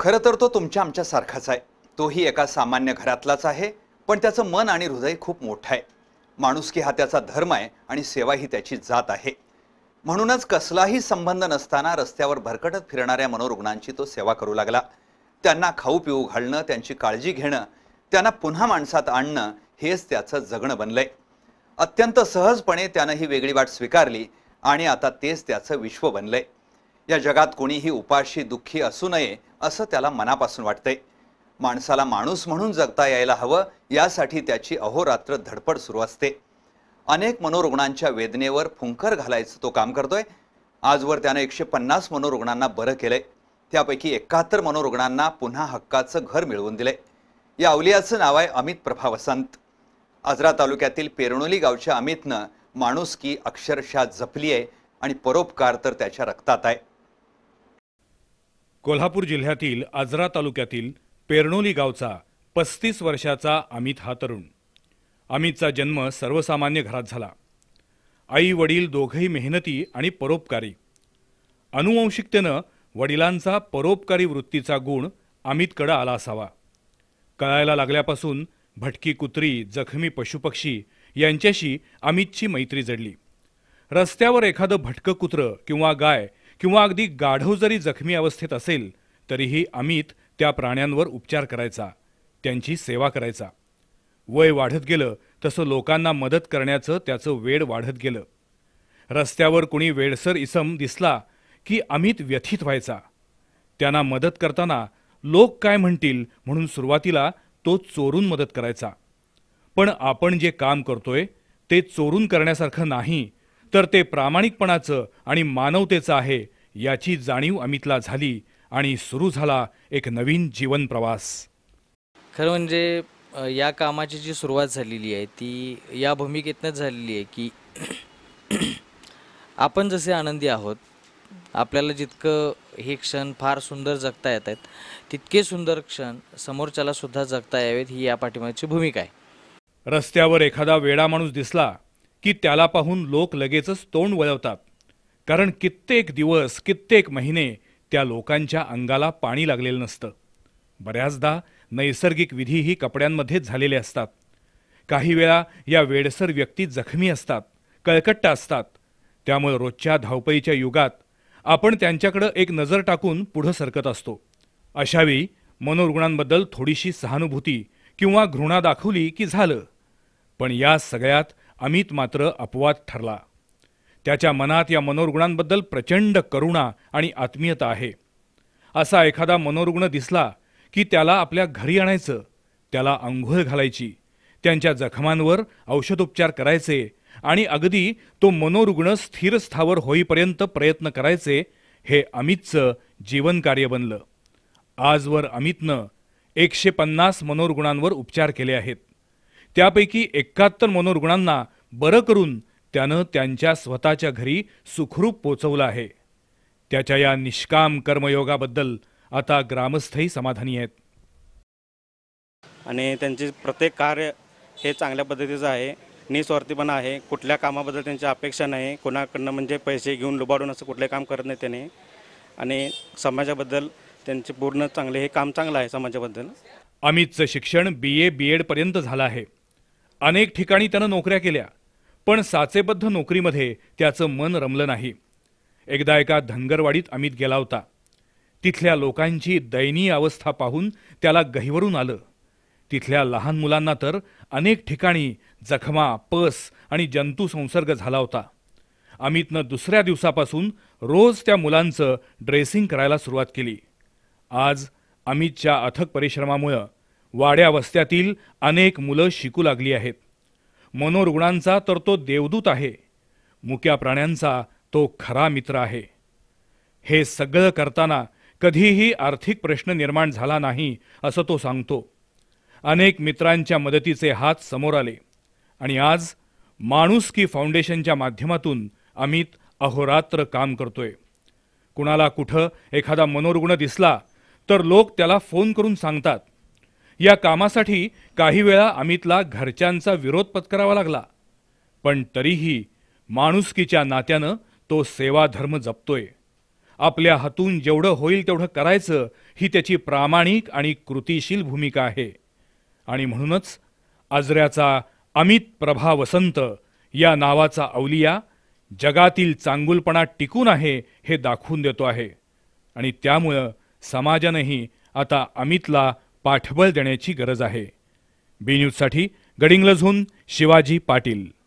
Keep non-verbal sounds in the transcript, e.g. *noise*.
खरं तर तो तुमच्या आमच्यासारखाच आहे. तोही एका सामान्य घरातलाच आहे पण त्याचं मन आणि हृदय खूप मोठं आहे. माणुसकी हा त्याचा धर्म आहे आणि सेवा ही त्याची जात आहे. म्हणूनच कसलाही संबंध नसताना रस्त्यावर भरकटत फिरणाऱ्या मनोरुग्णांची तो सेवा करू लागला. त्यांना खाऊ पिऊ घालणं त्यांची काळजी घेणं त्यांना पुन्हा माणसात आणणं हेच त्याचं जगणं बनलंय. अत्यंत सहजपणे त्यानं ही वेगळी वाट स्वीकारली आणि आता तेच त्याचं विश्व बनलंय. या जगात कोणीही उपाशी दुःखी असू नये असं त्याला मनापासून वाटतंय. माणसाला माणूस म्हणून जगता यायला हवं यासाठी त्याची अहोरात्र धडपड सुरू असते. अनेक मनोरुग्णांच्या वेदनेवर फुंकर घालायचं तो काम करतोय. आजवर त्यानं एकशे पन्नास मनोरुग्णांना बरं केलंय. त्यापैकी एकाहत्तर मनोरुग्णांना पुन्हा हक्काचं घर मिळवून दिलंय. या अवलियाचं नाव आहे अमित प्रभा वसंत. आजरा तालुक्यातील पेरणोली गावच्या अमितनं माणूस की अक्षरशः जपली आहे आणि परोपकार तर त्याच्या रक्तात आहे. कोल्हापूर जिल्ह्यातील आजरा तालुक्यातील पेरणोली गावचा पस्तीस वर्षाचा अमित हा तरुण. अमितचा जन्म सर्वसामान्य घरात झाला. आई वडील दोघंही मेहनती आणि परोपकारी. अनुवंशिकतेनं वडिलांचा परोपकारी वृत्तीचा गुण अमितकडं आला असावा. कळायला लागल्यापासून भटकी कुत्री जखमी पशुपक्षी यांच्याशी अमितची मैत्री जडली. रस्त्यावर एखादं भटकं कुत्रं किंवा गाय किंवा अगदी गाढव जरी जखमी अवस्थेत असेल तरीही अमित त्या प्राण्यांवर उपचार करायचा त्यांची सेवा करायचा. वय वाढत गेलं तसं लोकांना मदत करण्याचं त्याचं वेड वाढत गेलं. रस्त्यावर कुणी वेडसर इसम दिसला की अमित व्यथित व्हायचा. त्यांना मदत करताना लोक काय म्हणतील म्हणून सुरुवातीला तो चोरून मदत करायचा. पण आपण जे काम करतोय ते चोरून करण्यासारखं नाही तर ते प्रामाणिकपणाचं आणि मानवतेचं आहे याची जाणीव अमितला झाली आणि सुरू झाला एक नवीन जीवन प्रवास. खरं म्हणजे या कामाची जी सुरुवात झालेली आहे ती या भूमिकेतनंच झालेली आहे की *clears throat* आपण जसे आनंदी आहोत आपल्याला जितकं हे क्षण फार सुंदर जगता येत आहेत तितके सुंदर क्षण समोरच्याला सुद्धा जगता यावेत ही या पाठीमागची भूमिका आहे. रस्त्यावर एखादा वेडा माणूस दिसला की त्याला पाहून लोक लगेचच तोंड वळवतात. कारण कित्येक दिवस कित्येक महिने त्या लोकांच्या अंगाला पाणी लागलेलं नसतं. बऱ्याचदा नैसर्गिक विधीही कपड्यांमध्येच झालेले असतात. काही वेळा या वेडसर व्यक्ती जखमी असतात कळकट्ट असतात. त्यामुळे रोजच्या धावपळीच्या युगात आपण त्यांच्याकडं एक नजर टाकून पुढं सरकत असतो. अशावेळी मनोरुग्णांबद्दल थोडीशी सहानुभूती किंवा घृणा दाखवली की झालं. पण या सगळ्यात अमित मात्र अपवाद ठरला. त्याच्या मनात या मनोरुग्णांबद्दल प्रचंड करुणा आणि आत्मीयता आहे. असा एखादा मनोरुग्ण दिसला की त्याला आपल्या घरी आणायचं त्याला आंघोळ घालायची त्यांच्या जखमांवर औषधोपचार करायचे आणि अगदी तो मनोरुग्ण स्थिर स्थावर होईपर्यंत प्रयत्न करायचे हे अमितचं जीवनकार्य बनलं. आजवर अमितनं एकशे पन्नास मनोरुग्णांवर उपचार केले आहेत. त्यापैकी एकाहत्तर मनोरुग्णांना बरं करून त्यानं त्यांच्या स्वतःच्या घरी सुखरूप पोचवलं आहे. त्याच्या या निष्काम कर्मयोगाबद्दल आता ग्रामस्थही समाधानी आहेत. आणि त्यांचे प्रत्येक कार्य हे चांगल्या पद्धतीचं आहे. निस्वार्थीपणा आहे. कुठल्या कामाबद्दल त्यांची अपेक्षा नाही. कोणाकडनं म्हणजे पैसे घेऊन लुबाडून असं कुठले काम करत नाही त्याने. आणि समाजाबद्दल त्यांचे पूर्ण चांगले हे काम चांगलं आहे समाजाबद्दल. अमितचं शिक्षण बी ए बी एडपर्यंत झालं आहे. अनेक ठिकाणी त्यानं नोकऱ्या केल्या पण साचेबद्ध नोकरीमध्ये त्याचं मन रमलं नाही. एकदा एका धनगरवाडीत अमित गेला होता. तिथल्या लोकांची दयनीय अवस्था पाहून त्याला गहिवरून आलं. तिथल्या लहान मुलांना तर अनेक ठिकाणी जखमा पस आणि जंतू संसर्ग झाला होता. अमितनं दुसऱ्या दिवसापासून रोज त्या मुलांचं ड्रेसिंग करायला सुरुवात केली. आज अमितच्या अथक परिश्रमामुळं वाड्या वस्त्यातील अनेक मुलं शिकू लागली आहेत. मनोरुग्णांचा तर तो देवदूत आहे. मुक्या प्राण्यांचा तो खरा मित्र आहे. हे सगळं करताना कधीही आर्थिक प्रश्न निर्माण झाला नाही असं तो सांगतो. अनेक मित्रांच्या मदतीचे हात समोर आले. आणि आज माणुसकी फाउंडेशनच्या माध्यमातून अमित अहोरात्र काम करतोय. कुणाला कुठं एखादा मनोरुग्ण दिसला तर लोक त्याला फोन करून सांगतात. या कामासाठी काही वेळा अमितला घरच्यांचा विरोध पत्करावा लागला. पण तरीही माणुसकीच्या नात्यानं तो सेवाधर्म जपतोय. आपल्या हातून जेवढं होईल तेवढं करायचं ही त्याची प्रामाणिक आणि कृतीशील भूमिका आहे. आणि म्हणूनच आजऱ्याचा अमित प्रभा वसंत या नावाचा अवलिया जगातील चांगुलपणा टिकून आहे हे दाखवून देतो आहे. आणि त्यामुळं समाजानंही आता अमितला पाठबळ देण्याची गरज आहे. बी न्यूजसाठी गडिंग्लजहून शिवाजी पाटील.